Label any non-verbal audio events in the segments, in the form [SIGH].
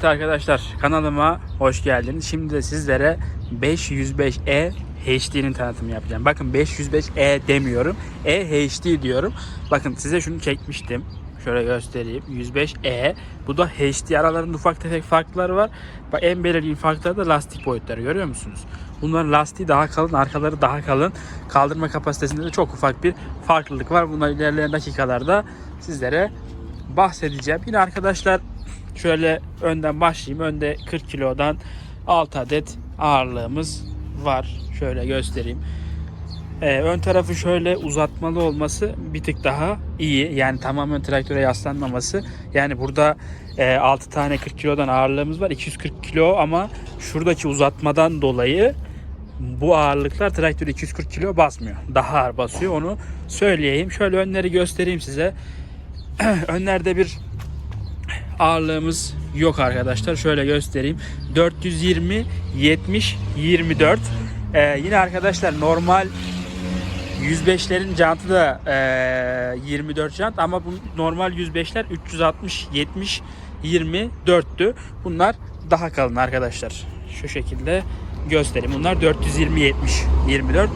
Evet arkadaşlar kanalıma hoş geldiniz. Şimdi de sizlere 505e HD'nin tanıtımını yapacağım. Bakın 505e demiyorum. E HD diyorum. Bakın size şunu çekmiştim. Şöyle göstereyim. 105e. Bu da HD. Aralarında ufak tefek farklar var. En belirgin farkları da lastik boyutları. Görüyor musunuz? Bunların lastiği daha kalın, arkaları daha kalın. Kaldırma kapasitesinde de çok ufak bir farklılık var. Bunlar ilerleyen dakikalarda sizlere bahsedeceğim. Yine arkadaşlar şöyle önden başlayayım. Önde 40 kilodan 6 adet ağırlığımız var. Şöyle göstereyim. Ee, ön tarafı şöyle uzatmalı olması bir tık daha iyi. Yani tamamen traktöre yaslanmaması. Yani burada e, 6 tane 40 kilodan ağırlığımız var. 240 kilo ama şuradaki uzatmadan dolayı bu ağırlıklar traktörü 240 kilo basmıyor. Daha ağır basıyor onu söyleyeyim. Şöyle önleri göstereyim size. [CLEARS THROAT] Önlerde bir ağırlığımız yok arkadaşlar. Şöyle göstereyim. 420 70 24. Ee, yine arkadaşlar normal 105'lerin jantı da e, 24 jant ama bu normal 105'ler 360 70 24'tü. Bunlar daha kalın arkadaşlar. Şu şekilde göstereyim. Bunlar 420 70 24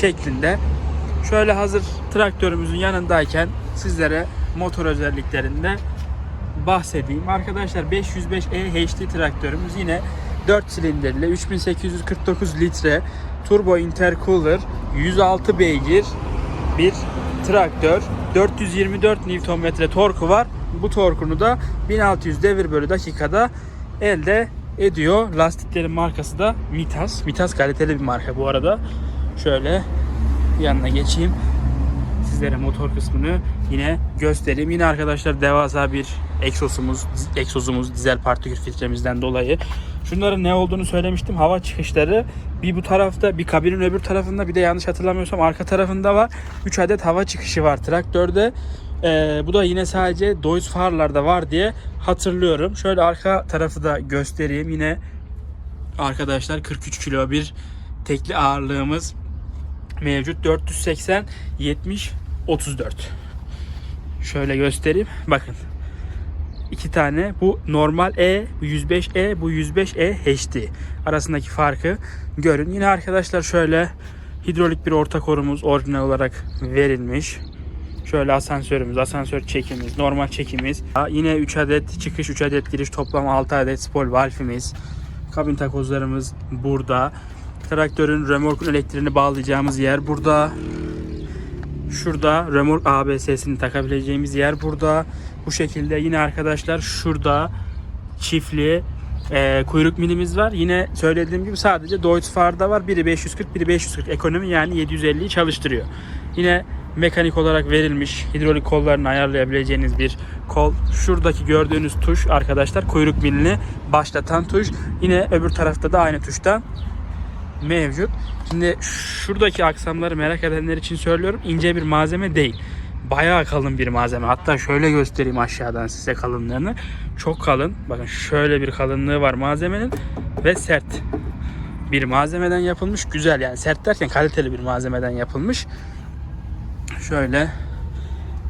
şeklinde. Şöyle hazır traktörümüzün yanındayken sizlere motor özelliklerinde bahsedeyim. Arkadaşlar 505E HD traktörümüz yine 4 silindirli 3849 litre turbo intercooler 106 beygir bir traktör. 424 Nm torku var. Bu torkunu da 1600 devir bölü dakikada elde ediyor. Lastiklerin markası da Mitas. Mitas kaliteli bir marka bu arada. Şöyle yanına geçeyim sizlere motor kısmını yine göstereyim. Yine arkadaşlar devasa bir egzosumuz, egzozumuz dizel partikül filtremizden dolayı. Şunların ne olduğunu söylemiştim. Hava çıkışları bir bu tarafta, bir kabinin öbür tarafında, bir de yanlış hatırlamıyorsam arka tarafında var. 3 adet hava çıkışı var traktörde. Ee, bu da yine sadece Deutz farlarda var diye hatırlıyorum. Şöyle arka tarafı da göstereyim. Yine arkadaşlar 43 kilo bir tekli ağırlığımız mevcut 480 70 34 şöyle göstereyim bakın iki tane bu normal E bu 105E bu 105E HD arasındaki farkı görün yine arkadaşlar şöyle hidrolik bir orta korumuz orijinal olarak verilmiş Şöyle asansörümüz, asansör çekimiz, normal çekimiz. Yine 3 adet çıkış, 3 adet giriş, toplam 6 adet spol valfimiz. Kabin takozlarımız burada. Traktörün remorkun elektriğini bağlayacağımız yer burada. Şurada remork ABS'sini takabileceğimiz yer burada. Bu şekilde yine arkadaşlar şurada çiftli e, kuyruk milimiz var. Yine söylediğim gibi sadece Deutz farda var. Biri 540, biri 540 ekonomi yani 750'yi çalıştırıyor. Yine mekanik olarak verilmiş hidrolik kollarını ayarlayabileceğiniz bir kol. Şuradaki gördüğünüz tuş arkadaşlar kuyruk milini başlatan tuş. Yine öbür tarafta da aynı tuştan mevcut. Şimdi şuradaki aksamları merak edenler için söylüyorum. ince bir malzeme değil. Bayağı kalın bir malzeme. Hatta şöyle göstereyim aşağıdan size kalınlığını. Çok kalın. Bakın şöyle bir kalınlığı var malzemenin ve sert bir malzemeden yapılmış. Güzel yani sert derken kaliteli bir malzemeden yapılmış. Şöyle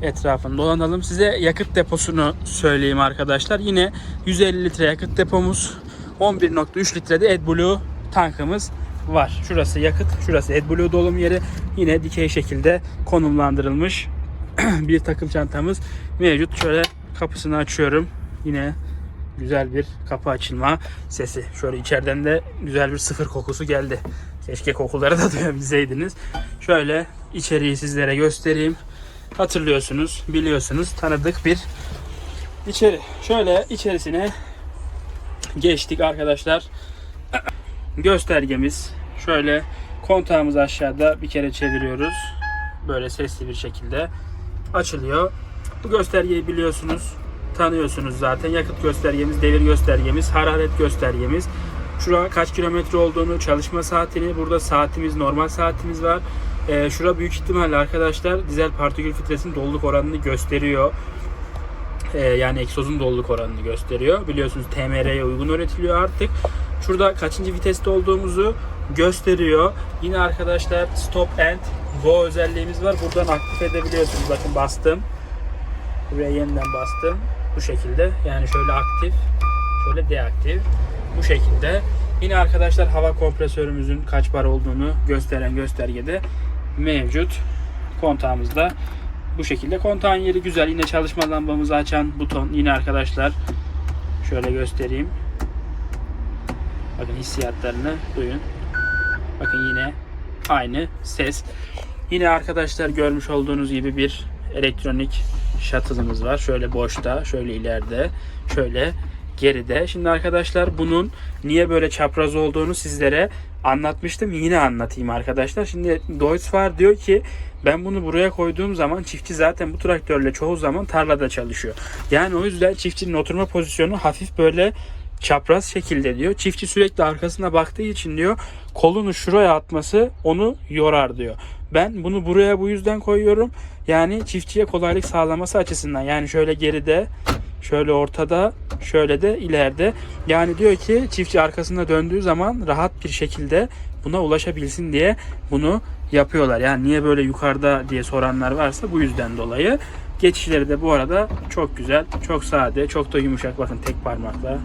etrafını dolanalım. Size yakıt deposunu söyleyeyim arkadaşlar. Yine 150 litre yakıt depomuz. 11.3 litre de AdBlue tankımız var. Şurası yakıt, şurası AdBlue dolum yeri. Yine dikey şekilde konumlandırılmış [CLEARS THROAT] bir takım çantamız mevcut. Şöyle kapısını açıyorum. Yine güzel bir kapı açılma sesi. Şöyle içeriden de güzel bir sıfır kokusu geldi. Keşke kokuları da [LAUGHS] duyabilseydiniz. Şöyle içeriği sizlere göstereyim. Hatırlıyorsunuz, biliyorsunuz, tanıdık bir içeri. Şöyle içerisine geçtik arkadaşlar. [CLEARS THROAT] Göstergemiz şöyle kontağımız aşağıda bir kere çeviriyoruz. Böyle sesli bir şekilde açılıyor. Bu göstergeyi biliyorsunuz, tanıyorsunuz zaten. Yakıt göstergemiz, devir göstergemiz, hararet göstergemiz. Şura kaç kilometre olduğunu, çalışma saatini, burada saatimiz, normal saatimiz var. Ee, şura büyük ihtimalle arkadaşlar dizel partikül filtresinin doluluk oranını gösteriyor. Ee, yani egzozun doluluk oranını gösteriyor. Biliyorsunuz TMR'ye uygun üretiliyor artık. Şurada kaçıncı viteste olduğumuzu gösteriyor. Yine arkadaşlar stop and go özelliğimiz var. Buradan aktif edebiliyorsunuz. Bakın bastım. Buraya yeniden bastım. Bu şekilde. Yani şöyle aktif Şöyle deaktif. Bu şekilde. Yine arkadaşlar hava kompresörümüzün kaç bar olduğunu gösteren göstergede mevcut. Kontağımızda bu şekilde. Kontağın yeri güzel. Yine çalışma lambamızı açan buton. Yine arkadaşlar şöyle göstereyim. Bakın hissiyatlarını duyun. Bakın yine aynı ses. Yine arkadaşlar görmüş olduğunuz gibi bir elektronik shuttle'ımız var. Şöyle boşta, şöyle ileride, şöyle geride. Şimdi arkadaşlar bunun niye böyle çapraz olduğunu sizlere anlatmıştım. Yine anlatayım arkadaşlar. Şimdi Deutz var diyor ki ben bunu buraya koyduğum zaman çiftçi zaten bu traktörle çoğu zaman tarlada çalışıyor. Yani o yüzden çiftçinin oturma pozisyonu hafif böyle çapraz şekilde diyor. Çiftçi sürekli arkasına baktığı için diyor kolunu şuraya atması onu yorar diyor. Ben bunu buraya bu yüzden koyuyorum. Yani çiftçiye kolaylık sağlaması açısından. Yani şöyle geride, şöyle ortada, şöyle de ileride. Yani diyor ki çiftçi arkasına döndüğü zaman rahat bir şekilde buna ulaşabilsin diye bunu yapıyorlar. Yani niye böyle yukarıda diye soranlar varsa bu yüzden dolayı. Geçişleri de bu arada çok güzel, çok sade, çok da yumuşak. Bakın tek parmakla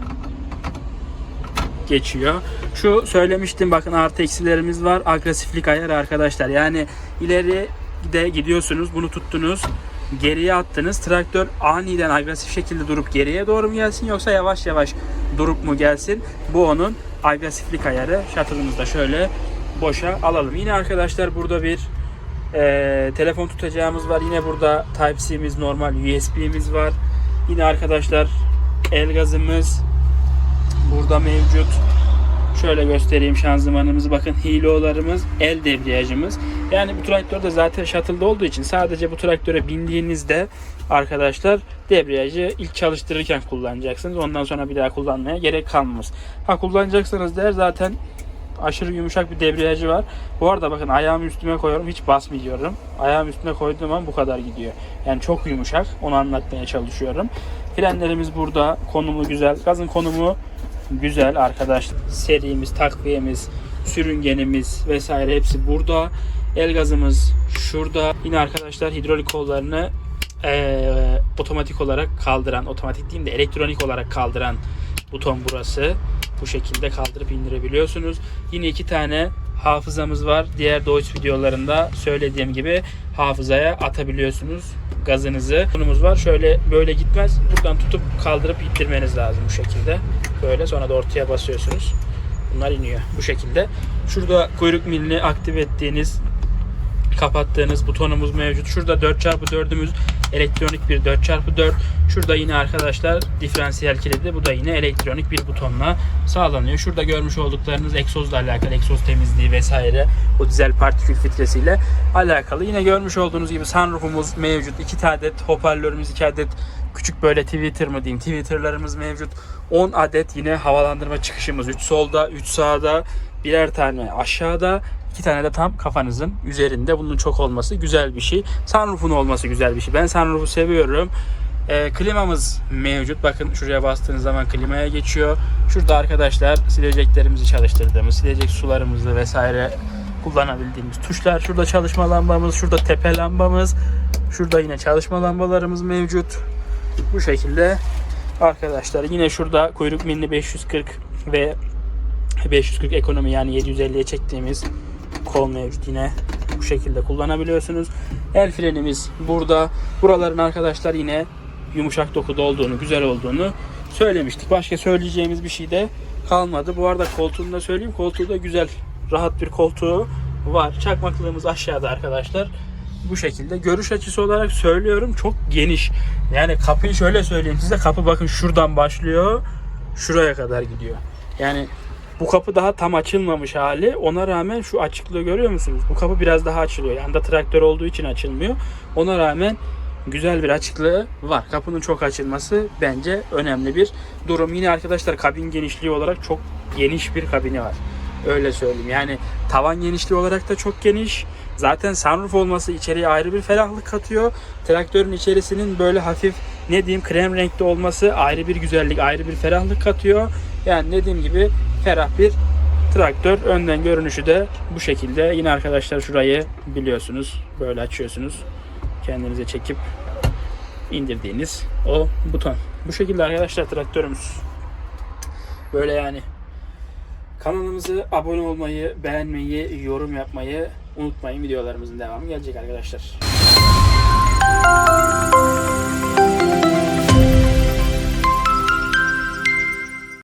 geçiyor. Şu söylemiştim bakın artı eksilerimiz var. Agresiflik ayarı arkadaşlar. Yani ileri de gidiyorsunuz bunu tuttunuz geriye attınız. Traktör aniden agresif şekilde durup geriye doğru mu gelsin yoksa yavaş yavaş durup mu gelsin? Bu onun agresiflik ayarı. Shuttle'ımızı da şöyle boşa alalım. Yine arkadaşlar burada bir e, telefon tutacağımız var. Yine burada Type-C'miz normal USB'miz var. Yine arkadaşlar el gazımız burada mevcut. Şöyle göstereyim şanzımanımızı. Bakın hilolarımız, el debriyajımız. Yani bu traktörde zaten shuttle'da olduğu için sadece bu traktöre bindiğinizde arkadaşlar debriyajı ilk çalıştırırken kullanacaksınız. Ondan sonra bir daha kullanmaya gerek kalmaz. Ha kullanacaksanız der zaten aşırı yumuşak bir debriyajı var. Bu arada bakın ayağımı üstüme koyuyorum hiç basmıyorum. Ayağımı üstüne koyduğum an bu kadar gidiyor. Yani çok yumuşak. Onu anlatmaya çalışıyorum. Frenlerimiz burada. Konumu güzel. Gazın konumu güzel arkadaşlar. Serimiz, takviyemiz, sürüngenimiz vesaire hepsi burada. El gazımız şurada. Yine arkadaşlar hidrolik kollarını eee, otomatik olarak kaldıran, otomatik değil de elektronik olarak kaldıran buton burası. Bu şekilde kaldırıp indirebiliyorsunuz. Yine iki tane hafızamız var. Diğer Deutsch videolarında söylediğim gibi hafızaya atabiliyorsunuz gazınızı. Bunumuz var. Şöyle böyle gitmez. Buradan tutup kaldırıp ittirmeniz lazım bu şekilde. Böyle sonra da ortaya basıyorsunuz. Bunlar iniyor bu şekilde. Şurada kuyruk milini aktif ettiğiniz kapattığınız butonumuz mevcut. Şurada 4x4'ümüz elektronik bir 4x4. Şurada yine arkadaşlar diferansiyel kilidi. Bu da yine elektronik bir butonla sağlanıyor. Şurada görmüş olduklarınız egzozla alakalı, egzoz temizliği vesaire o dizel partikül filtresiyle alakalı. Yine görmüş olduğunuz gibi sunroofumuz mevcut. 2 adet hoparlörümüz, 2 adet küçük böyle Twitter mı diyeyim Twitter'larımız mevcut. 10 adet yine havalandırma çıkışımız. 3 solda, 3 sağda, birer tane aşağıda, iki tane de tam kafanızın üzerinde. Bunun çok olması güzel bir şey. Sunroof'un olması güzel bir şey. Ben sunroof'u seviyorum. Ee, klimamız mevcut. Bakın şuraya bastığınız zaman klimaya geçiyor. Şurada arkadaşlar sileceklerimizi çalıştırdığımız, silecek sularımızı vesaire kullanabildiğimiz tuşlar. Şurada çalışma lambamız, şurada tepe lambamız. Şurada yine çalışma lambalarımız mevcut. Bu şekilde arkadaşlar yine şurada kuyruk milli 540 ve 540 ekonomi yani 750'ye çektiğimiz kol mevcut yine bu şekilde kullanabiliyorsunuz. El frenimiz burada. Buraların arkadaşlar yine yumuşak dokuda olduğunu, güzel olduğunu söylemiştik. Başka söyleyeceğimiz bir şey de kalmadı. Bu arada koltuğunu da söyleyeyim. Koltuğu da güzel, rahat bir koltuğu var. Çakmaklığımız aşağıda arkadaşlar. Bu şekilde. Görüş açısı olarak söylüyorum çok geniş. Yani kapıyı şöyle söyleyeyim size. Kapı bakın şuradan başlıyor. Şuraya kadar gidiyor. Yani bu kapı daha tam açılmamış hali. Ona rağmen şu açıklığı görüyor musunuz? Bu kapı biraz daha açılıyor. Yanında traktör olduğu için açılmıyor. Ona rağmen güzel bir açıklığı var. Kapının çok açılması bence önemli bir durum. Yine arkadaşlar kabin genişliği olarak çok geniş bir kabini var. Öyle söyleyeyim. Yani tavan genişliği olarak da çok geniş. Zaten sunroof olması içeriye ayrı bir ferahlık katıyor. Traktörün içerisinin böyle hafif ne diyeyim krem renkte olması ayrı bir güzellik, ayrı bir ferahlık katıyor. Yani dediğim gibi ferah bir traktör. Önden görünüşü de bu şekilde. Yine arkadaşlar şurayı biliyorsunuz. Böyle açıyorsunuz. Kendinize çekip indirdiğiniz o buton. Bu şekilde arkadaşlar traktörümüz. Böyle yani. Kanalımızı abone olmayı, beğenmeyi, yorum yapmayı Unutmayın videolarımızın devamı gelecek arkadaşlar.